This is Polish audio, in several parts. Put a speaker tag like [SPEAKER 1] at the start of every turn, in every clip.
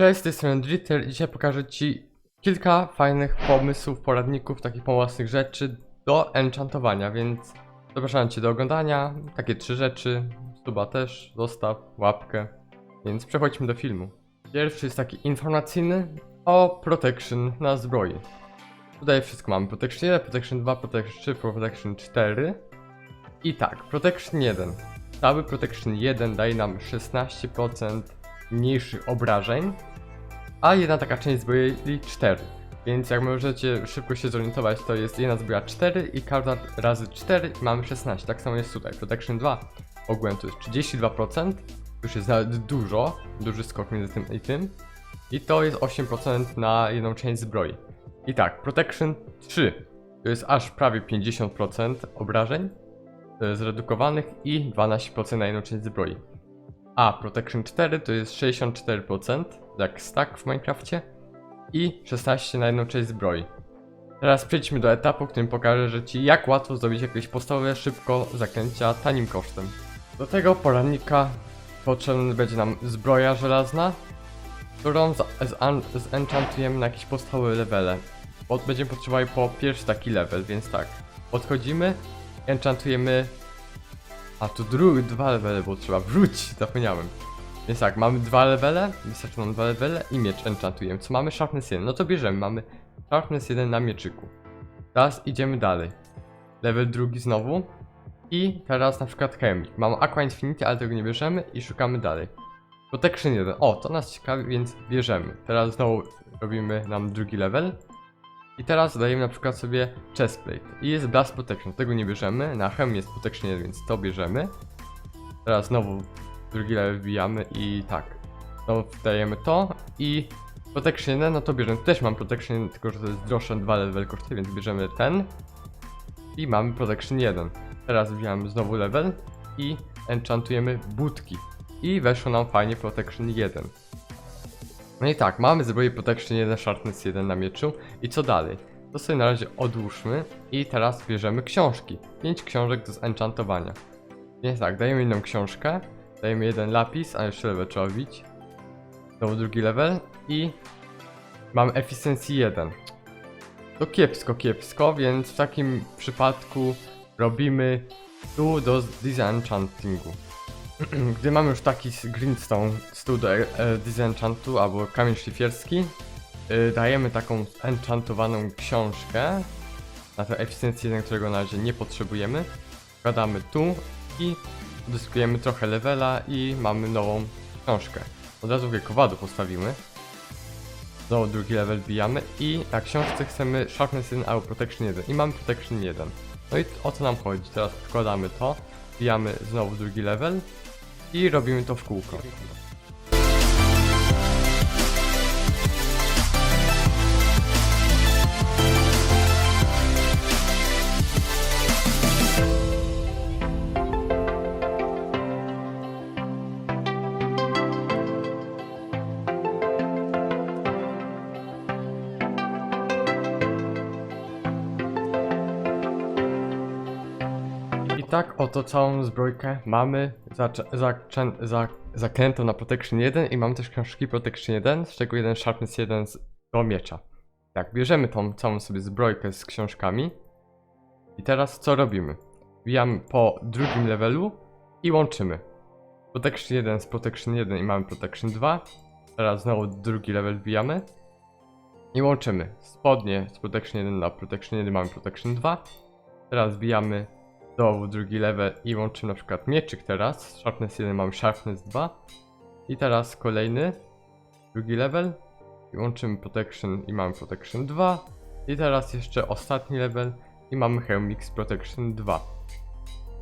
[SPEAKER 1] Cześć, z tej strony Dritter i dzisiaj pokażę Ci kilka fajnych pomysłów, poradników, takich pomocnych rzeczy do enchantowania, więc zapraszam Cię do oglądania. Takie trzy rzeczy, suba też, zostaw, łapkę, więc przechodźmy do filmu. Pierwszy jest taki informacyjny o protection na zbroi. Tutaj wszystko mamy, protection 1, protection 2, protection 3, protection 4 i tak, protection 1. Cały protection 1 daje nam 16% mniejszych obrażeń, a jedna taka część zbroi 4. Więc jak możecie szybko się zorientować, to jest jedna zbroja 4 i każda razy 4 i mamy 16. Tak samo jest tutaj. Protection 2 ogółem to jest 32%, już jest nawet dużo, duży skok między tym i tym. I to jest 8% na jedną część zbroi. I tak, Protection 3 to jest aż prawie 50% obrażeń e, zredukowanych i 12% na jedną część zbroi. A Protection 4 to jest 64%, jak stack w Minecrafcie i 16 na jedną część zbroi. Teraz przejdźmy do etapu, w którym pokażę że Ci jak łatwo zrobić jakieś podstawowe szybko zaklęcia tanim kosztem. Do tego porannika potrzebna będzie nam zbroja żelazna, którą zenchantujemy na jakieś podstawowe levele. Bo będziemy potrzebowali po pierwszy taki level, więc tak. Podchodzimy, enchantujemy a tu drugi, dwa levele, bo trzeba wrócić, zapomniałem. Więc tak, mamy dwa levele, wystarczy nam dwa levele i miecz enchantujemy. Co mamy? Sharpness 1, no to bierzemy, mamy Sharpness 1 na mieczyku. Teraz idziemy dalej. Level drugi znowu. I teraz na przykład Chemik. Mamy Aqua Infinity, ale tego nie bierzemy i szukamy dalej. Protection 1, o, to nas ciekawi, więc bierzemy. Teraz znowu robimy nam drugi level. I teraz dajemy na przykład sobie chestplate. I jest blast protection, tego nie bierzemy. Na hem jest protection 1, więc to bierzemy. Teraz znowu drugi level wbijamy i tak. Znowu dajemy to i protection 1, no to bierzemy. Też mam protection 1, tylko że to jest droższe, dwa level kosztuje, więc bierzemy ten. I mamy protection 1. Teraz wbijamy znowu level i enchantujemy budki. I weszło nam fajnie protection 1. No i tak, mamy zbroję Protection 1, Sharpness 1 na mieczu. I co dalej? To sobie na razie odłóżmy i teraz bierzemy książki. 5 książek do zenchantowania. Więc tak, dajemy jedną książkę, dajemy jeden lapis, a jeszcze level trzeba wbić. Znowu drugi level i mamy Efficiency 1. To kiepsko, kiepsko, więc w takim przypadku robimy tu do disenchantingu. Gdy mamy już taki greenstone stół do e, e, disenchantu albo kamień szlifierski, y, dajemy taką enchantowaną książkę na tę efficiencję 1, którego na razie nie potrzebujemy. Wkładamy tu i uzyskujemy trochę levela i mamy nową książkę. Od razu w kowadło postawimy. Znowu drugi level bijamy i na książce chcemy Sharpness 1 albo Protection 1 i mamy Protection 1. No i o co nam chodzi? Teraz wkładamy to, bijamy znowu drugi level i robimy to w kółko. Tak oto całą zbrojkę mamy zaczę- zaczę- za- zaklętą na Protection 1 i mamy też książki Protection 1, z czego jeden Sharpness 1 z do miecza. Tak, bierzemy tą całą sobie zbrojkę z książkami i teraz co robimy? Wbijamy po drugim levelu i łączymy. Protection 1 z Protection 1 i mamy Protection 2. Teraz znowu drugi level wbijamy i łączymy. Spodnie z Protection 1 na Protection 1 mamy Protection 2. Teraz wbijamy znowu drugi level i łączymy na przykład mieczyk teraz. Sharpness 1 mamy Sharpness 2. I teraz kolejny, drugi level. I łączymy Protection i mamy Protection 2. I teraz jeszcze ostatni level i mamy Helmix Protection 2.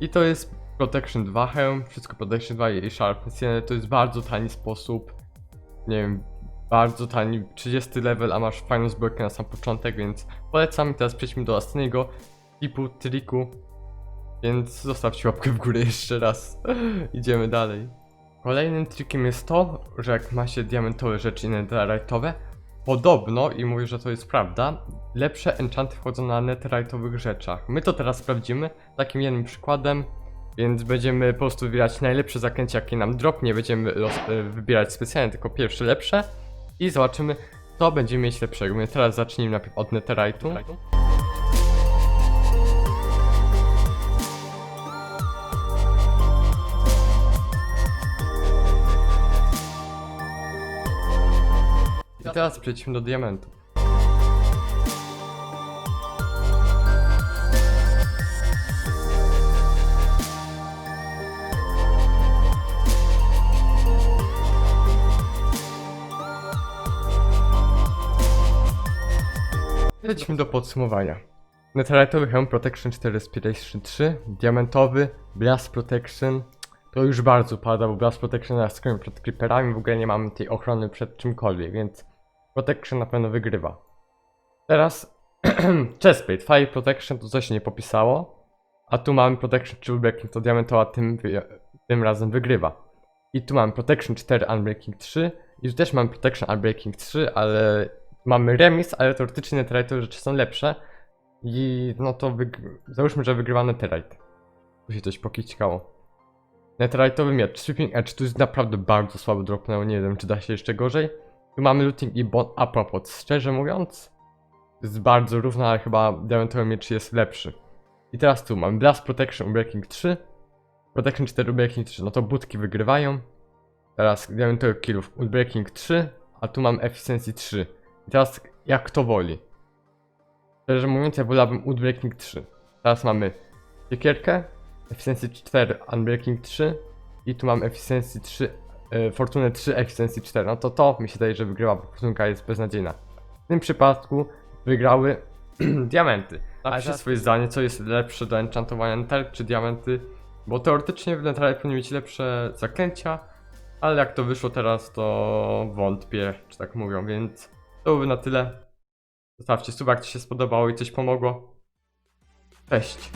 [SPEAKER 1] I to jest Protection 2 Helm, wszystko Protection 2 i Sharpness 1. To jest bardzo tani sposób. Nie wiem, bardzo tani, 30 level, a masz fajną zbrojkę na sam początek, więc polecam. I teraz przejdźmy do następnego typu triku, więc zostawcie łapkę w górę jeszcze raz. Idziemy dalej. Kolejnym trikiem jest to, że jak ma się diamentowe rzeczy netherite'owe, podobno, i mówię, że to jest prawda, lepsze enchanty wchodzą na netherite'owych rzeczach. My to teraz sprawdzimy takim jednym przykładem, więc będziemy po prostu wybierać najlepsze zaklęcia, jakie nam drop, nie będziemy e, wybierać specjalnie, tylko pierwsze lepsze. i zobaczymy, co będziemy mieć lepszego. Więc teraz zacznijmy najpierw od Netherite'u. Teraz przejdźmy do diamentu. Przejdźmy do podsumowania. Netherite'owy Helm Protection 4 Respiration 3, diamentowy Blast Protection to już bardzo pada, bo Blast Protection przed creeperami, w ogóle nie mamy tej ochrony przed czymkolwiek, więc Protection na pewno wygrywa. Teraz Chestplate, Fire Protection to coś nie popisało, a tu mamy Protection 3 Unbreaking, to diamentowa tym, tym razem wygrywa. I tu mamy Protection 4 Unbreaking 3 i tu też mamy Protection Unbreaking 3, ale mamy remis, ale teoretycznie Netherite'owe rzeczy są lepsze. I no to załóżmy, że wygrywa Netherite. Tu się coś pokićkało. Netherite'owy miecz, Sweeping Edge, tu jest naprawdę bardzo słabo dropnęło, nie wiem czy da się jeszcze gorzej. Tu mamy looting i bond a propos, szczerze mówiąc, jest bardzo równo, ale chyba diamentowy miecz jest lepszy. I teraz tu mamy Blast Protection Unbreaking 3, Protection 4 Unbreaking 3, no to budki wygrywają. Teraz diamentowy killów Unbreaking 3, a tu mam Efficiency 3. I teraz jak kto woli. Szczerze mówiąc, ja wolałbym Unbreaking 3. Teraz mamy siekierkę, Efficiency 4, Unbreaking 3 i tu mam Efficiency 3, e, Fortunę 3, Efficiency 4. No to to mi się daje, że wygrywa, bo Fortunka jest beznadziejna. W tym przypadku wygrały diamenty. Napiszcie swoje zdanie, co jest lepsze do enchantowania Nether czy diamenty, bo teoretycznie w Netherite powinny mieć lepsze zaklęcia, ale jak to wyszło teraz, to wątpię, czy tak mówią, więc to byłoby na tyle. Zostawcie suba, jak Ci się spodobało i coś pomogło. Cześć!